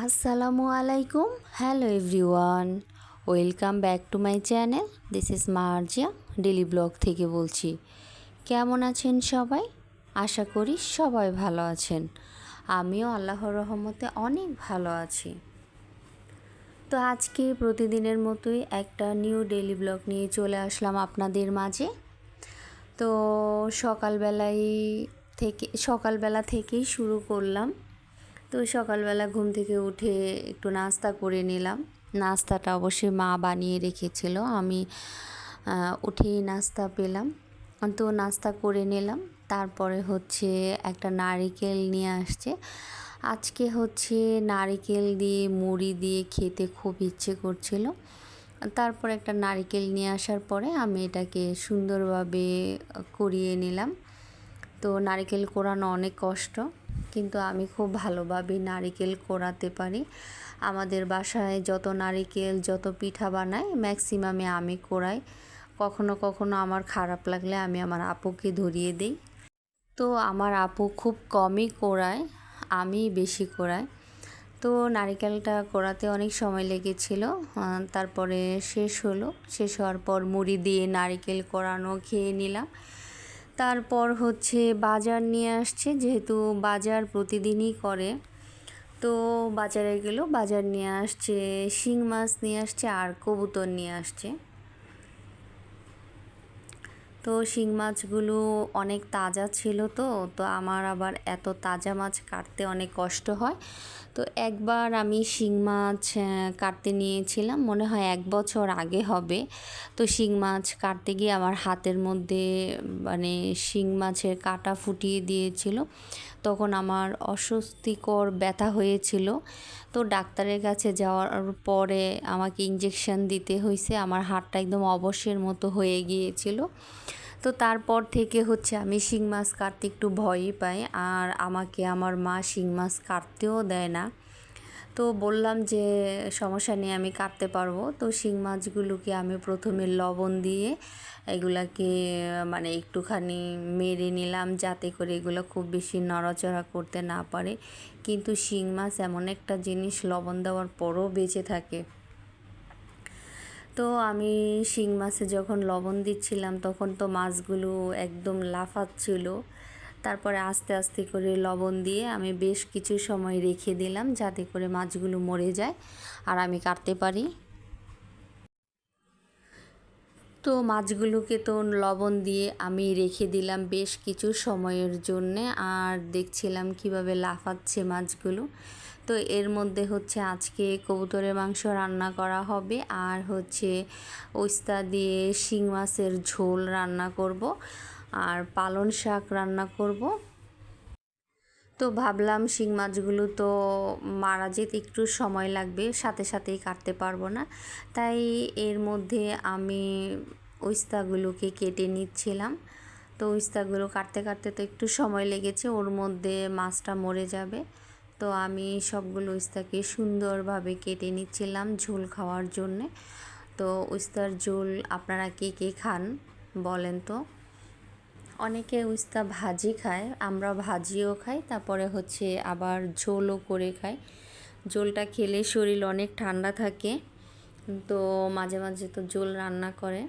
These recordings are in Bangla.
আসসালামু আলাইকুম। Hello everyone welcome back to my channel this is Marzia daily vlog থেকে বলছি। কেমন আছেন সবাই? আশা করি সবাই ভালো আছেন। আমিও আল্লাহর রহমতে অনেক ভালো আছি। তো আজকে প্রতিদিনের মতোই একটা নিউ ডেলি ব্লগ নিয়ে চলে আসলাম আপনাদের মাঝে। তো সকালবেলায় থেকে সকালবেলা থেকেই শুরু করলাম। তো সকালবেলা ঘুম থেকে উঠে একটু নাস্তা করে নিলাম। নাস্তাটা অবশ্যই মা বানিয়ে রেখেছিল। আমি উঠেই নাস্তা পেলাম। তো নাস্তা করে নিলাম। তারপরে হচ্ছে একটা নারিকেল নিয়ে আসছে। আজকে হচ্ছে নারিকেল দিয়ে, মুড়ি দিয়ে খেতে খুব ইচ্ছে করছিল। তারপর একটা নারিকেল নিয়ে আসার পরে আমি এটাকে সুন্দরভাবে করিয়ে নিলাম। তো নারিকেল কোরানো অনেক কষ্ট। কিন্তু আমি খুব ভালোভাবে নারিকেল কোরাতে পারি। আমাদের বাসায় যত নারিকেল, যত পিঠা বানায় ম্যাক্সিমামে আমি কোরাই। কখনো কখনো আমার খারাপ লাগলে আমি আমার আপুকে ধরিয়ে দিই। তো আমার আপু খুব কমই কোরায় আমি বেশি কোরাই। তো নারিকেলটা কোরাতে অনেক সময় লেগেছিল তারপরে শেষ হলো। শেষ হওয়ার পর মুড়ি দিয়ে নারিকেল কোরানো খেয়ে নিলাম। তারপর হচ্ছে বাজার নিয়ে আসছে, যেহেতু বাজার প্রতিদিনই করে। তো বাজারে গেল, বাজার নিয়ে আসছে, শিং মাছ নিয়ে আসছে, আর কবুতর নিয়ে আসছে। তো শিং মাছগুলো অনেক তাজা ছিল তো তো আমার আবার এত তাজা মাছ কাটতে অনেক কষ্ট হয়। তো একবার আমি শিং মাছ কাটতে নিয়েছিলাম, মনে হয় এক বছর আগে হবে। তো শিং মাছ কাটতে গিয়ে আমার হাতের মধ্যে মানে শিং মাছের কাটা ফুটিয়ে দিয়েছিল। তখন আমার অস্বস্তিকর ব্যথা হয়েছিল। তো ডাক্তারের কাছে যাওয়ার পরে আমাকে ইঞ্জেকশন দিতে হয়েছে। আমার হাতটা একদম অবশ্যের মতো হয়ে গিয়েছিল। তো তারপর থেকে হচ্ছে আমি শিং মাছ কাটতে একটু ভয়ই পাই। আর আমাকে আমার মা শিং মাছ কাটতেও দেয় না। তো বললাম যে, সমস্যা নিয়ে আমি কাটতে পারব। তো শিং মাছগুলোকে আমি প্রথমে লবণ দিয়ে এগুলাকে মানে একটুখানি মেরে নিলাম যাতে করে এগুলো খুব বেশি নড়াচড়া করতে না পারে। কিন্তু শিং মাছ এমন একটা জিনিস, লবণ দেওয়ার পরও বেঁচে থাকে। তো আমি শিং মাছে যখন লবণ দিচ্ছিলাম, তখন তো মাছগুলো একদম লাফাচ্ছিল। তারপরে আস্তে আস্তে করে লবণ দিয়ে আমি বেশ কিছু সময় রেখে দিলাম যাতে করে মাছগুলো মরে যায় আর আমি কাটতে পারি। তো মাছগুলোকে তো লবণ দিয়ে আমি রেখে দিলাম বেশ কিছু সময়ের জন্যে আর দেখছিলাম কীভাবে লাফাচ্ছে মাছগুলো। তো এর মধ্যে হচ্ছে আজকে কবুতরের মাংস রান্না করা হবে আর হচ্ছে ওস্তা দিয়ে শিং মাছের ঝোল রান্না করব। আর পালন শাক রান্না করব। তো ভাবলাম শিং মাছগুলো তো মারা যেতে একটু সময় লাগবে, সাথে সাথেই কাটতে পারব না। তাই এর মধ্যে আমি ওস্তাগুলোকে কেটে নিচ্ছিলাম। তো ওস্তাগুলো কাটতে কাটতে তো একটু সময় লেগেছে, ওর মধ্যে মাছটা মরে যাবে। তো আমি সবগুলো উস্তাকে সুন্দরভাবে কেটে নিচ্ছিলাম ঝোল খাওয়ার জন্যে। তো উস্তার ঝোল আপনারা কে কে খান বলেন তো? অনেকে উস্তা ভাজি খায় আমরা ভাজিও খাই, তারপরে হচ্ছে আবার ঝোলও করে খাই। ঝোলটা খেলে শরীর অনেক ঠান্ডা থাকে, তো মাঝে মাঝে তো ঝোল রান্না করে।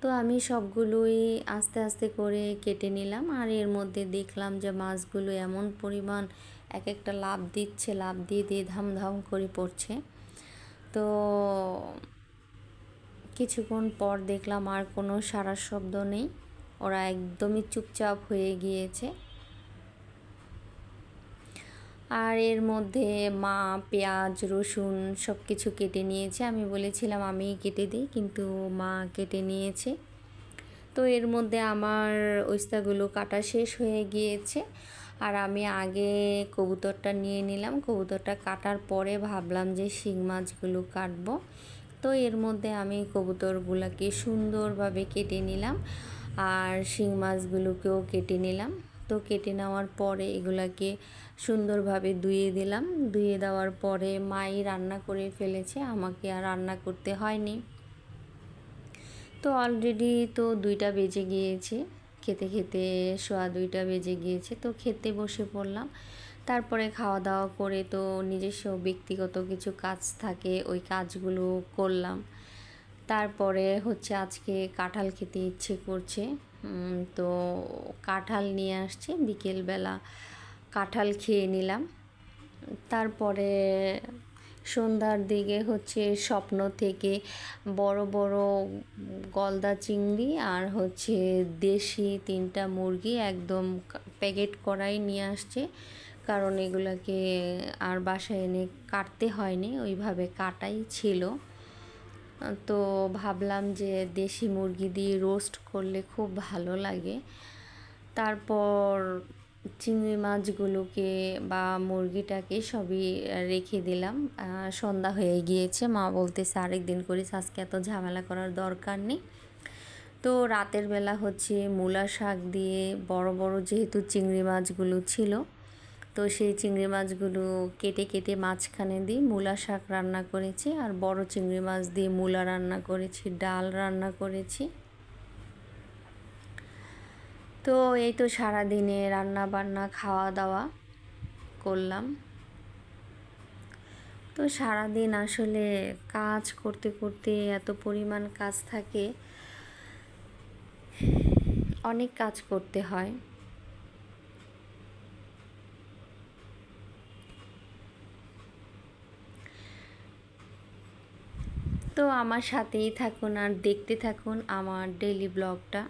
তো আমি সবগুলোই আস্তে আস্তে করে কেটে নিলাম আর এর মধ্যে দেখলাম যে মাছগুলো এমন পরিমাণ এক একটা লাভ দিচ্ছে লাভ দিয়ে দিয়ে ধাম ধাম করে পড়ছে। তো কিছুক্ষণ পর দেখলাম আর কোনো সারা শব্দ নেই। ওরা একদমই চুপচাপ হয়ে গিয়েছে। আর এর মধ্যে মা, পেঁয়াজ, রসুন সব কিছু কেটে নিয়েছে। আমি বলেছিলাম আমি কেটে দিই, কিন্তু মা কেটে নিয়েছে। তো এর মধ্যে আমার ওস্তাগুলো কাটা শেষ হয়ে গিয়েছে। আর আমি আগে কবুতরটা নিয়ে নিলাম। কবুতরটা কাটার পরে ভাবলাম যে শিং মাছগুলো কাটবো। তো এর মধ্যে আমি কবুতরগুলোকে সুন্দরভাবে কেটে নিলাম। আর শিং মাছগুলোকেও কেটে নিলাম। তো কেটে নেওয়ার পরে এগুলাকে সুন্দরভাবে ধুয়ে দিলাম। ধুয়ে দেওয়ার পরে মাই রান্না করে ফেলেছে, আমাকে আর রান্না করতে হয়নি। তো অলরেডি তো দুইটা বেজে গিয়েছে, খেতে খেতে সোয়া দুইটা বেজে গিয়েছে। তো খেতে বসে পড়লাম। তারপরে খাওয়া দাওয়া করে তো নিজস্ব ব্যক্তিগত কিছু কাজ থাকে, ওই কাজগুলো করলাম। তারপরে হচ্ছে আজকে কাঁঠাল খেতে ইচ্ছে করছে। তো কাঁঠাল নিয়ে আসছে, বিকেলবেলা কাঁঠাল খেয়ে নিলাম। তারপরে সন্ধ্যার দিকে হচ্ছে স্বপ্ন থেকে বড় বড় গলদা চিংড়ি আর হচ্ছে দেশি তিনটা মুরগি একদম প্যাকেট করাই নিয়ে আসছে। কারণ এগুলোকে আর বাসায় এনে কাটতে হয়নি, ওইভাবে কাটাই ছিল। তো ভাবলাম যে দেশি মুরগি দিয়ে রোস্ট করলে খুব ভালো লাগে। তারপর চিংড়ি মাছগুলোকে বা মুরগিটাকে সবই রেখে দিলাম। সন্ধ্যা হয়ে গিয়েছে, মা বলতেছে আরেক দিন করিস, আজকে এত ঝামেলা করার দরকার নেই। তো রাতের বেলা হচ্ছে মূলা শাক দিয়ে বড় বড় যেহেতু চিংড়ি মাছগুলো ছিল তো সেই চিংড়ি মাছগুলো কেটে কেটে মাঝখানে দিয়ে মূলা শাক রান্না করেছি আর বড় চিংড়ি মাছ দিয়ে মূলা রান্না করেছি, ডাল রান্না করেছি। তো এই তো সারাদিনে রান্না বান্না, খাওয়া দাওয়া করলাম। তো সারাদিন আসলে কাজ করতে করতে এত পরিমাণ কাজ থাকে, অনেক কাজ করতে হয়। তো আমার সাথেই থাকুন আর দেখতে থাকুন আমার ডেলি ব্লগটা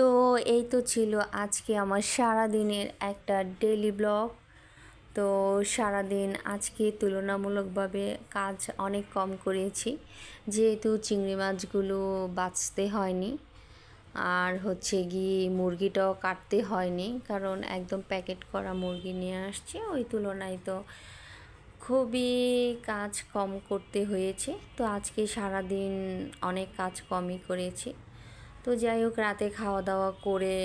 তো এই তো ছিল আজকে আমার সারা দিনের একটা ডেলি ব্লগ তো সারাদিন আজকে তুলনামূলকভাবে কাজ অনেক কম করেছি, যেহেতু চিংড়ি মাছগুলো বাঁচতে হয়নি। আর হচ্ছে গিয়ে মুরগিটাও কাটতে হয়নি, কারণ একদম প্যাকেট করা মুরগি নিয়ে আসছে। ওই তুলনায় তো খুবই কাজ কম করতে হয়েছে। তো আজকে সারাদিন অনেক কাজ কমই করেছি। তো যাই হোক, রাতে খাওয়া দাওয়া করে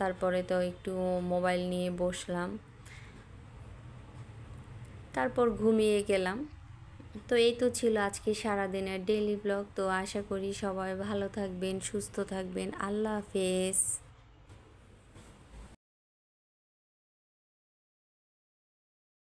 তারপরে তো একটু মোবাইল নিয়ে বসলাম। তারপর ঘুমিয়ে গেলাম। তো এই তো ছিল আজকে সারাদিনের ডেলি ব্লগ তো আশা করি সবাই ভালো থাকবেন, সুস্থ থাকবেন। আল্লাহ হাফেজ।